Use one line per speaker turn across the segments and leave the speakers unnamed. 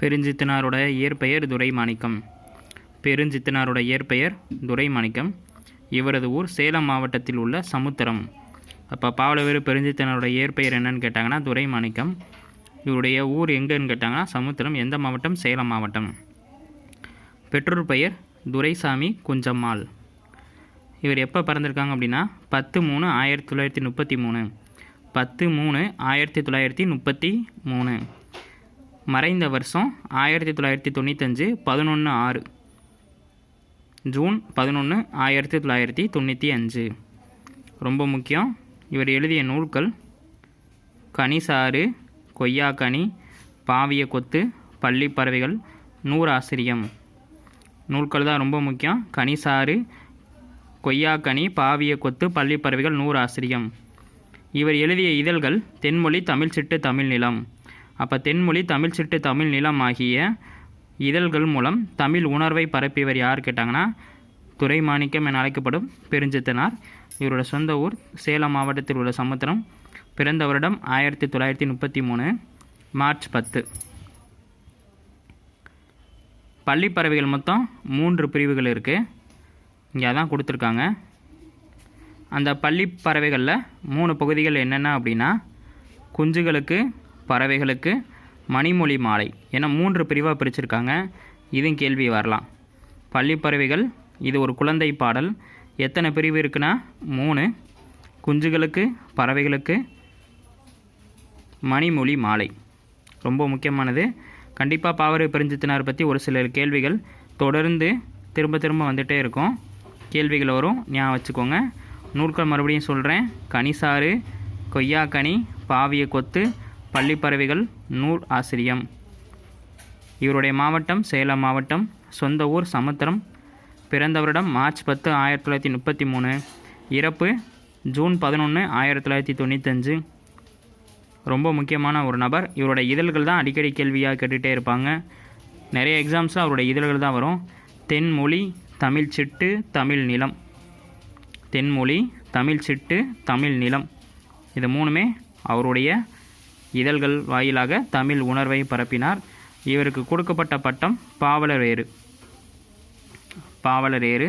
பெருஞ்சித்தனாரோட இயற்பெயர் துரைமாணிக்கம். பெருஞ்சித்தனாரோட இயற்பெயர் துரைமாணிக்கம். இவரது ஊர் சேலம் மாவட்டத்தில் உள்ள சமுத்திரம். அப்போ பாவலவேறு பெருஞ்சித்தனாரோட இயற்பெயர் என்னன்னு கேட்டாங்கன்னா துரைமாணிக்கம். இவருடைய ஊர் எங்கேன்னு கேட்டாங்கன்னா சமுத்திரம் எந்த மாவட்டம்? சேலம் மாவட்டம். பெற்றோர் பெயர் துரைசாமி குஞ்சம்மாள். இவர் எப்போ பிறந்திருக்காங்க அப்படின்னா பத்து மூணு ஆயிரத்தி தொள்ளாயிரத்தி முப்பத்தி மூணு. பத்து மூணு ஆயிரத்தி தொள்ளாயிரத்தி முப்பத்தி மூணு. மறைந்த வருஷம் ஆயிரத்தி தொள்ளாயிரத்தி தொண்ணூத்தஞ்சு பதினொன்று ஆறு. ஜூன் பதினொன்று ஆயிரத்தி தொள்ளாயிரத்தி தொண்ணூற்றி அஞ்சு. ரொம்ப முக்கியம். இவர் எழுதிய நூல்கள் கனிசாறு கொய்யாக்கனி பாவிய கொத்து பள்ளி பறவைகள் நூறாசிரியம். நூல்கள் தான் ரொம்ப முக்கியம். கனிசாறு கொய்யாக்கனி பாவிய கொத்து பள்ளி பறவைகள் நூறாசிரியம். இவர் எழுதிய இதழ்கள் தென்மொழி தமிழ் சிட்டு தமிழ் நிலம். அப்போ தென்மொழி தமிழ் சிட்டு தமிழ் நிலம் ஆகிய இதழ்கள் மூலம் தமிழ் உணர்வை பரப்பியவர் யார் கேட்டாங்கன்னா துறைமாணிக்கம் என அழைக்கப்படும் பெருஞ்சித்தனார். இவரோட சொந்த ஊர் சேலம் மாவட்டத்தில் உள்ள சமுத்திரம். பிறந்த வருடம் ஆயிரத்தி தொள்ளாயிரத்தி முப்பத்தி மூணு மார்ச் பத்து. பள்ளி பறவைகள் மொத்தம் மூன்று பிரிவுகள் இருக்குது இங்கே அதான் கொடுத்துருக்காங்க. அந்த பள்ளி பறவைகளில் மூணு பகுதிகள் என்னென்ன அப்படின்னா குஞ்சுகளுக்கு பறவைகளுக்கு மணிமொழி மாலை என மூன்று பிரிவாக பிரிச்சிருக்காங்க. இதுவும் கேள்வி வரலாம். பள்ளி பறவைகள் இது ஒரு குழந்தை பாடல். எத்தனை பிரிவு இருக்குன்னா? மூணு. குஞ்சுகளுக்கு பறவைகளுக்கு மணிமொழி மாலை. ரொம்ப முக்கியமானது. கண்டிப்பாக பாவரை பிரிஞ்சத்தினார் பற்றி ஒரு சில கேள்விகள் தொடர்ந்து திரும்ப திரும்ப வந்துகிட்டே இருக்கும். கேள்விகள் வரும். ஞாபகம் வச்சுக்கோங்க. நூல்கள் மறுபடியும் சொல்கிறேன் கனிசாறு கொய்யாக்கனி பாவிய கொத்து பள்ளிப்பறவைகள் நூல் ஆசிரியம். இவருடைய மாவட்டம் சேலம் மாவட்டம். சொந்த ஊர் சமுத்திரம். பிறந்த வருடம் மார்ச் பத்து ஆயிரத்தி தொள்ளாயிரத்தி முப்பத்தி மூணு. இறப்பு ஜூன் பதினொன்று ஆயிரத்தி தொள்ளாயிரத்தி தொண்ணூத்தஞ்சு. ரொம்ப முக்கியமான ஒரு நபர். இவரோட இதழ்கள் தான் அடிக்கடி கேள்வியாக கேட்டுகிட்டே இருப்பாங்க. நிறைய எக்ஸாம்ஸில் அவருடைய இதழ்கள் தான் வரும். தென்மொழி தமிழ் சிட்டு தமிழ் நிலம். தென்மொழி தமிழ் சிட்டு தமிழ் நிலம். இது மூணுமே அவருடைய இதழ்கள் வாயிலாக தமிழ் உணர்வை பரப்பினார். இவருக்கு கொடுக்கப்பட்ட பட்டம் பாவலர் ஏறு பாவலர் ஏறு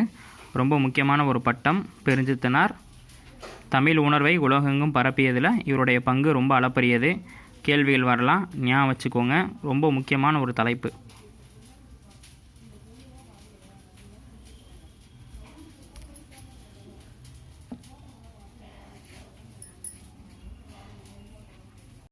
ரொம்ப முக்கியமான ஒரு பட்டம் பெருஞ்சித்தனார். தமிழ் உணர்வை உலகெங்கும் பரப்பியதில் இவருடைய பங்கு ரொம்ப அளப்பரியது. கேள்விகள் வரலாம் ஞாபகம் வச்சுக்கோங்க ரொம்ப முக்கியமான ஒரு தலைப்பு.